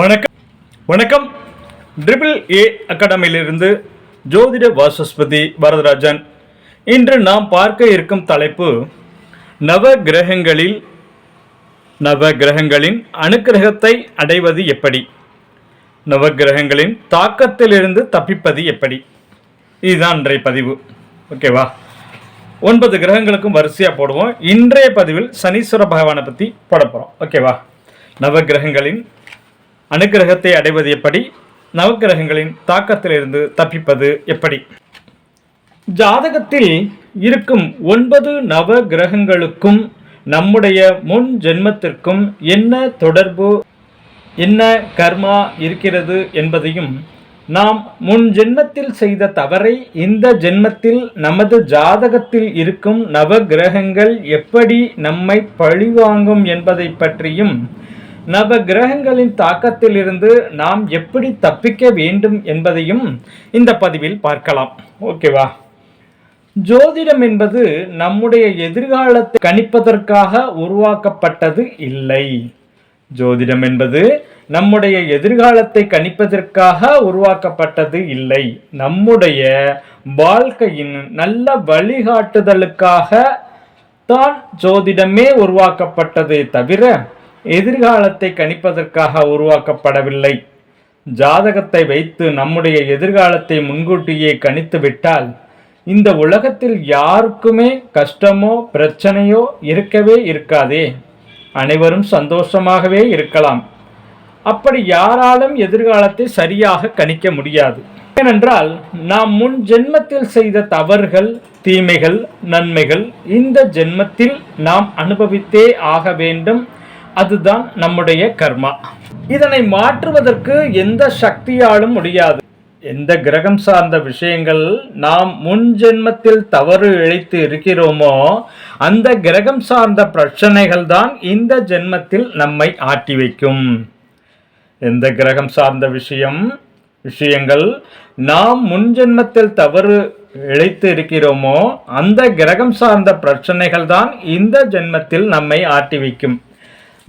வணக்கம். வணக்கம். Triple A அகாடமியிலிருந்து ஜோதிட வாசஸ்பதி பரதராஜன் இன்று நாம் பார்க்க இருக்கும் தலைப்பு நவ கிரகங்களில் நவ கிரகங்களின் அனுக்கிரகத்தை அடைவது எப்படி? நவ கிரகங்களின் தாக்கத்திலிருந்து தப்பிப்பது எப்படி? இதுதான் இன்றைய பதிவு. ஓகேவா ஒன்பது கிரகங்களுக்கும் வரிசையாக போடுவோம். இன்றைய பதிவில் சனீஸ்வர பகவானை பற்றி போட போகிறோம் ஓகேவா நவ கிரகங்களின் அனுக்கிரகத்தை அடைவது எப்படி? நவக்கிரகங்களின் தாக்கத்திலிருந்து தப்பிப்பது எப்படி? ஜாதகத்தில் இருக்கும் ஒன்பது நவ கிரகங்களுக்கும் நம்முடைய முன் ஜென்மத்திற்கும் என்ன தொடர்பு என்ன கர்மா இருக்கிறது என்பதையும் நாம் முன் ஜென்மத்தில் செய்த தவறை இந்த ஜென்மத்தில் நமது ஜாதகத்தில் இருக்கும் நவ கிரகங்கள் எப்படி நம்மை பழிவாங்கும் என்பதை பற்றியும் நவ கிரகங்களின் தாக்கத்திலிருந்து நாம் எப்படி தப்பிக்க வேண்டும் என்பதையும் இந்த பதிவில் பார்க்கலாம். ஓகேவா? ஜோதிடம் என்பது நம்முடைய எதிர்காலத்தை கணிப்பதற்காக உருவாக்கப்பட்டது இல்லை. ஜோதிடம் என்பது நம்முடைய எதிர்காலத்தை கணிப்பதற்காக உருவாக்கப்பட்டது இல்லை. நம்முடைய வாழ்க்கையின் நல்ல வழிகாட்டுதலுக்காக தான் ஜோதிடமே உருவாக்கப்பட்டதே தவிர எதிர்காலத்தை கணிப்பதற்காக உருவாக்கப்படவில்லை. ஜாதகத்தை வைத்து நம்முடைய எதிர்காலத்தை முன்கூட்டியே கணித்து விட்டால் இந்த உலகத்தில் யாருக்குமே கஷ்டமோ பிரச்சனையோ இருக்கவே இருக்காதே. அனைவரும் சந்தோஷமாகவே இருக்கலாம். அப்படி யாராலும் எதிர்காலத்தை சரியாக கணிக்க முடியாது. ஏனென்றால் நாம் முன் ஜென்மத்தில் செய்த தவறுகள் தீமைகள் நன்மைகள் இந்த ஜென்மத்தில் நாம் அனுபவித்தே ஆக வேண்டும். அதுதான் நம்முடைய கர்மா. இதனை மாற்றுவதற்கு எந்த சக்தியாலும் முடியாது. எந்த கிரகம் சார்ந்த விஷயங்கள் நாம் முன் ஜென்மத்தில் தவறு இழைத்து இருக்கிறோமோ அந்த கிரகம் சார்ந்த பிரச்சனைகள் தான் இந்த ஜென்மத்தில் நம்மை ஆட்டி வைக்கும். எந்த கிரகம் சார்ந்த விஷயம் விஷயங்கள் நாம் முன் ஜென்மத்தில் தவறு இழைத்து இருக்கிறோமோ அந்த கிரகம் சார்ந்த பிரச்சனைகள் தான் இந்த ஜென்மத்தில் நம்மை ஆட்டி வைக்கும்.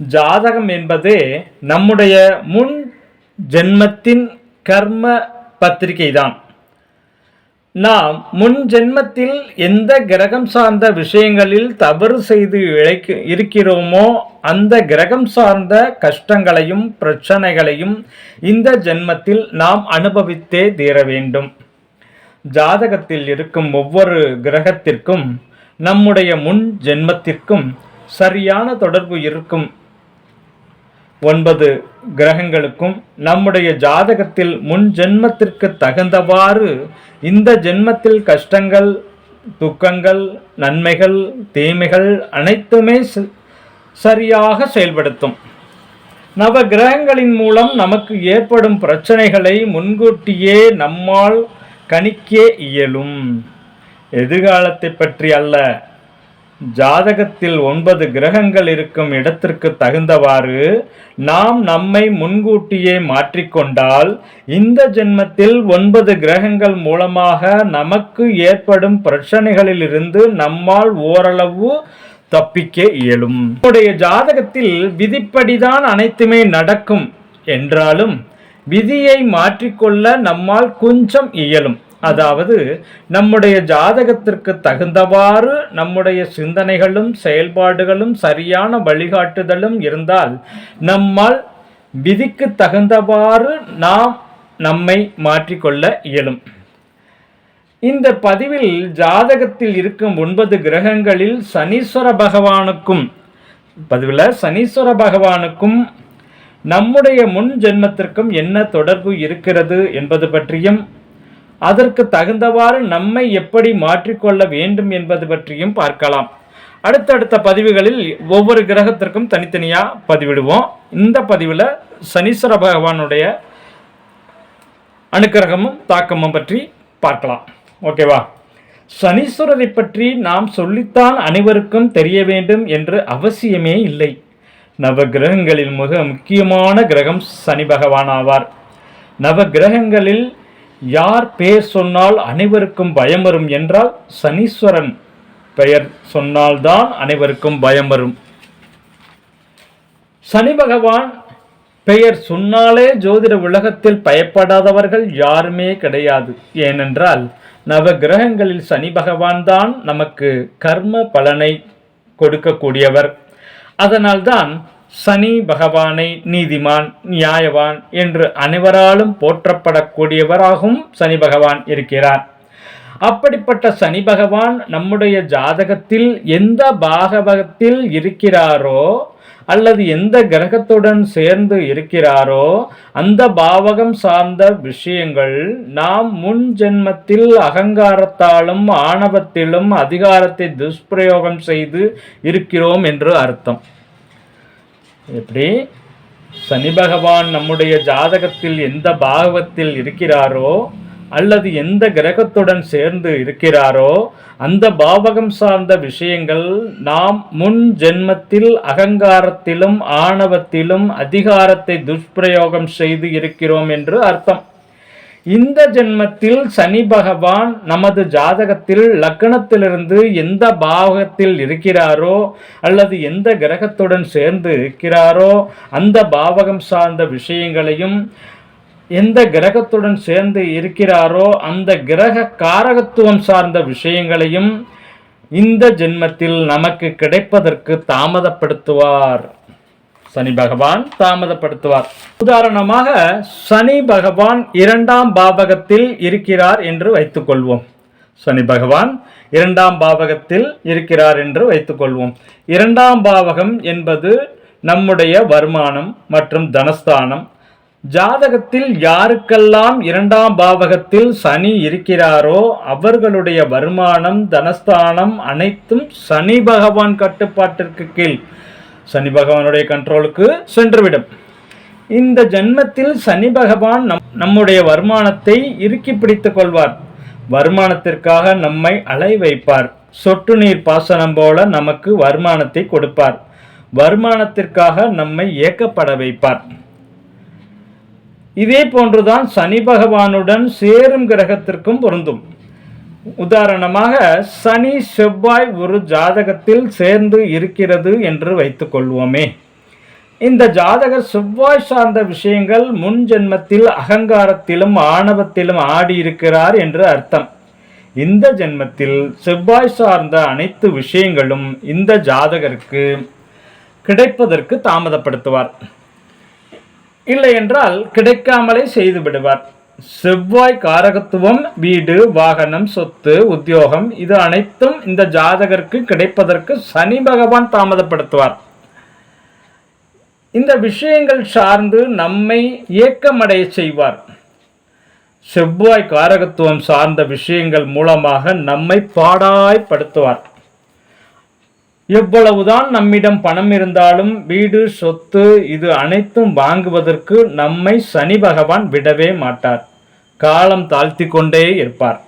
ஜாதகம் என்பது நம்முடைய முன் ஜென்மத்தின் கர்ம பத்திரிகை தான் நாம் முன் ஜென்மத்தில் எந்த கிரகம் சார்ந்த விஷயங்களில் தவறு செய்து இழைக்க இருக்கிறோமோ அந்த கிரகம் சார்ந்த கஷ்டங்களையும் பிரச்சனைகளையும் இந்த ஜென்மத்தில் நாம் அனுபவித்தே தீர வேண்டும். ஜாதகத்தில் இருக்கும் ஒவ்வொரு கிரகத்திற்கும் நம்முடைய முன் ஜென்மத்திற்கும் சரியான தொடர்பு இருக்கும். ஒன்பது கிரகங்களுக்கும் நம்முடைய ஜாதகத்தில் முன் ஜென்மத்திற்கு தகுந்தவாறு இந்த ஜென்மத்தில் கஷ்டங்கள் துக்கங்கள் நன்மைகள் தீமைகள் அனைத்துமே சரியாக செயல்படுத்தும். நவ கிரகங்களின் மூலம் நமக்கு ஏற்படும் பிரச்சனைகளை முன்கூட்டியே நம்மால் கணிக்க இயலும். எதிர்காலத்தை பற்றி அல்ல. ஜாதகத்தில் ஒன்பது கிரகங்கள் இருக்கும் இடத்திற்கு தகுந்தவாறு நாம் நம்மை முன்கூட்டியே மாற்றிக்கொண்டால் இந்த ஜென்மத்தில் ஒன்பது கிரகங்கள் மூலமாக நமக்கு ஏற்படும் பிரச்சனைகளிலிருந்து நம்மால் ஓரளவு தப்பிக்க இயலும். நம்முடைய ஜாதகத்தில் விதிப்படிதான் அனைத்துமே நடக்கும் என்றாலும் விதியை மாற்றிக்கொள்ள நம்மால் கொஞ்சம் இயலும். அதாவது நம்முடைய ஜாதகத்திற்கு தகுந்தவாறு நம்முடைய சிந்தனைகளும் செயல்பாடுகளும் சரியான வழிகாட்டுதலும் இருந்தால் நம்மால் விதிக்கு தகுந்தவாறு நாம் நம்மை மாற்றிக்கொள்ள இயலும். இந்த பதிவில் ஜாதகத்தில் இருக்கும் ஒன்பது கிரகங்களில் சனீஸ்வர பகவானுக்கும் பதிவில் சனீஸ்வர பகவானுக்கும் நம்முடைய முன் ஜென்மத்திற்கும் என்ன தொடர்பு இருக்கிறது என்பது பற்றியும் அதற்கு தகுந்தவாறு நம்மை எப்படி மாற்றிக்கொள்ள வேண்டும் என்பது பற்றியும் பார்க்கலாம். அடுத்தடுத்த பதிவுகளில் ஒவ்வொரு கிரகத்திற்கும் தனித்தனியாக பதிவிடுவோம். இந்த பதிவில் சனீஸ்வர பகவானுடைய அனுக்கிரகமும் தாக்கமும் பற்றி பார்க்கலாம். ஓகேவா சனீஸ்வரரை பற்றி நாம் சொல்லித்தான் அனைவருக்கும் தெரிய வேண்டும் என்று அவசியமே இல்லை. நவ கிரகங்களில் மிக முக்கியமான கிரகம் சனி பகவான் ஆவார். நவ கிரகங்களில் யார் பெயர் சொன்னால் அனைவருக்கும் பயம் வரும் என்றால் சனீஸ்வரன் பெயர் சொன்னால்தான் அனைவருக்கும் பயம் வரும். சனி பகவான் பெயர் சொன்னாலே ஜோதிட உலகத்தில் பயப்படாதவர்கள் யாருமே கிடையாது. ஏனென்றால் நவ கிரகங்களில் சனி பகவான் தான் நமக்கு கர்ம பலனை கொடுக்கக்கூடியவர். அதனால்தான் சனி பகவானை நீதிமான் நியாயவான் என்று அனைவராலும் போற்றப்படக்கூடியவராகவும் சனி பகவான் இருக்கிறார். அப்படிப்பட்ட சனி பகவான் நம்முடைய ஜாதகத்தில் எந்த பாகவகத்தில் இருக்கிறாரோ அல்லது எந்த கிரகத்துடன் சேர்ந்து இருக்கிறாரோ அந்த பாவகம் சார்ந்த விஷயங்கள் நாம் முன் ஜென்மத்தில் அகங்காரத்தாலும் ஆணவத்திலும் அதிகாரத்தை துஷ்பிரயோகம் செய்து இருக்கிறோம் என்று அர்த்தம். எப்படி? சனி பகவான் நம்முடைய ஜாதகத்தில் எந்த பாகவத்தில் இருக்கிறாரோ அல்லது எந்த கிரகத்துடன் சேர்ந்து இருக்கிறாரோ அந்த பாவகம் சார்ந்த விஷயங்கள் நாம் முன் ஜென்மத்தில் அகங்காரத்திலும் ஆணவத்திலும் அதிகாரத்தை துஷ்பிரயோகம் செய்து இருக்கிறோம் என்று அர்த்தம். இந்த ஜென்மத்தில் சனி பகவான் நமது ஜாதகத்தில் லக்கணத்திலிருந்து எந்த பாவகத்தில் இருக்கிறாரோ அல்லது எந்த கிரகத்துடன் சேர்ந்து இருக்கிறாரோ அந்த பாவகம் சார்ந்த விஷயங்களையும் எந்த கிரகத்துடன் சேர்ந்து இருக்கிறாரோ அந்த கிரக காரகத்துவம் சார்ந்த விஷயங்களையும் இந்த ஜென்மத்தில் நமக்கு கிடைப்பதற்கு தாமதப்படுத்துவார். சனி பகவான் தாமதப்படுத்துவார். உதாரணமாக சனி பகவான் இரண்டாம் பாவகத்தில் இருக்கிறார் என்று வைத்துக்கொள்வோம். சனி பகவான் இரண்டாம் பாவகத்தில் இருக்கிறார் என்று வைத்துக்கொள்வோம். இரண்டாம் பாவகம் என்பது நம்முடைய வருமானம் மற்றும் தனஸ்தானம். ஜாதகத்தில் யாருக்கெல்லாம் இரண்டாம் பாவகத்தில் சனி இருக்கிறாரோ அவர்களுடைய வருமானம் தனஸ்தானம் அனைத்தும் சனி பகவான் கட்டுப்பாட்டிற்கு கீழ். சனி பகவானுடைய கண்ட்ரோலுக்கு சென்றுவிடும். இந்த ஜென்மத்தில் சனி பகவான் நம் நம்முடைய வருமானத்தை இறுக்கி பிடித்துக் கொள்வார். வருமானத்திற்காக நம்மை அலை வைப்பார். சொட்டு நீர் பாசனம் போல நமக்கு வருமானத்தை கொடுப்பார். வருமானத்திற்காக நம்மை இயக்கப்பட வைப்பார். இதே போன்றுதான் சனி பகவானுடன் சேரும் கிரகத்திற்கும் பொருந்தும். உதாரணமாக சனி செவ்வாய் ஒரு ஜாதகத்தில் சேர்ந்து இருக்கிறது என்று வைத்துக்கொள்வோமே இந்த ஜாதகர் செவ்வாய் சார்ந்த விஷயங்கள் முன் ஜென்மத்தில் அகங்காரத்திலும் ஆணவத்திலும் ஆடியிருக்கிறார் என்று அர்த்தம். இந்த ஜென்மத்தில் செவ்வாய் சார்ந்த அனைத்து விஷயங்களும் இந்த ஜாதகருக்கு கிடைப்பதற்கு தாமதப்படுத்துவார். இல்லை என்றால் கிடைக்காமலே செய்து விடுவார். செவ்வாய் காரகத்துவம் வீடு வாகனம் சொத்து உத்தியோகம் இது அனைத்தும் இந்த ஜாதகருக்கு கிடைப்பதற்கு சனி பகவான் தாமதப்படுத்துவார். இந்த விஷயங்கள் சார்ந்து நம்மை ஏக்கமடைய செய்வார். செவ்வாய் காரகத்துவம் சார்ந்த விஷயங்கள் மூலமாக நம்மை பாடாய்ப்படுத்துவார். எவ்வளவுதான் நம்மிடம் பணம் இருந்தாலும் வீடு சொத்து இது அனைத்தும் வாங்குவதற்கு நம்மை சனி பகவான் விடவே மாட்டார். காலம் தாழ்த்தி கொண்டே இருப்பார்.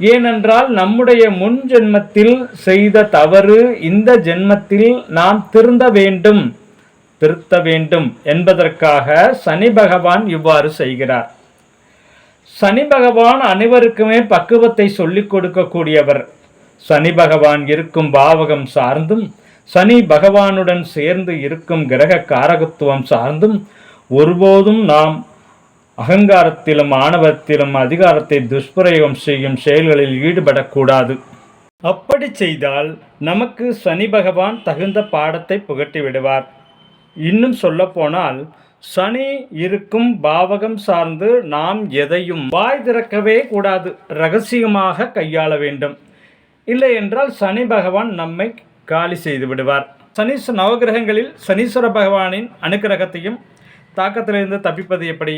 ஏனென்றால் நம்முடைய முன் ஜென்மத்தில் செய்த தவறு இந்த ஜென்மத்தில் நாம் திருந்த வேண்டும் திருத்த வேண்டும் என்பதற்காக சனி பகவான் இவ்வாறு செய்கிறார். சனி பகவான் அனைவருக்குமே பக்குவத்தை சொல்லிக் கொடுக்கக்கூடியவர். சனி பகவான் இருக்கும் பாவகம் சார்ந்தும் சனி பகவானுடன் சேர்ந்து இருக்கும் கிரக காரகத்துவம் சார்ந்தும் ஒருபோதும் நாம் அகங்காரத்திலும் ஆணவத்திலும் அதிகாரத்தை துஷ்பிரயோகம் செய்யும் செயல்களில் ஈடுபடக்கூடாது. அப்படி செய்தால் நமக்கு சனி பகவான் தகுந்த பாடத்தை புகட்டி விடுவார். இன்னும் சொல்லப்போனால் சனி இருக்கும் பாவகம் சார்ந்து நாம் எதையும் வாய் திறக்கவே கூடாது ரகசியமாக கையாள வேண்டும். இல்லை என்றால் சனி பகவான் நம்மை காலி செய்து விடுவார். சனீஸ் நவகிரகங்களில் சனீஸ்வர பகவானின் அனுக்கிரகத்தையும் தாக்கத்திலிருந்து தப்பிப்பது எப்படி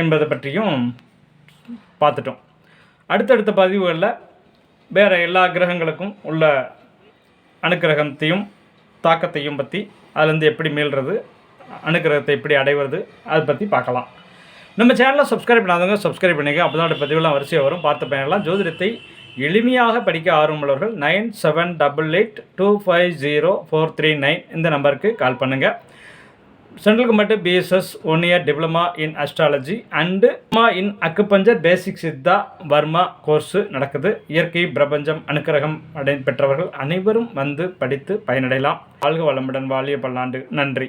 என்பதை பற்றியும் பார்த்துட்டோம். அடுத்தடுத்த பதிவுகளில் வேறு எல்லா கிரகங்களுக்கும் உள்ள அனுக்கிரகத்தையும் தாக்கத்தையும் பற்றி அதுலேருந்து எப்படி மீள்றது அனுக்கிரகத்தை எப்படி அடைவது அதை பற்றி பார்க்கலாம். நம்ம சேனலை சப்ஸ்கிரைப் பண்ணாதவங்க சப்ஸ்கிரைப் பண்ணிக்க அப்போ தான் பதிவுலாம் வரிசையாக வரும். பார்த்து பயனெல்லாம் ஜோதிடத்தை எளிமையாக படிக்க ஆர்வமுள்ளவர்கள் nine seven double eight two five zero four three nine இந்த நம்பருக்கு கால் பண்ணுங்கள் central government BSS one year diploma in astrology and in acupuncture basic Siddha Varma course நடக்குது. இயற்கை பிரபஞ்சம் அனுக்கிரகம் அடை பெற்றவர்கள் அனைவரும் வந்து படித்து பயனடையலாம். வாழ்க வளமுடன் வாழிய பல்லாண்டு. நன்றி.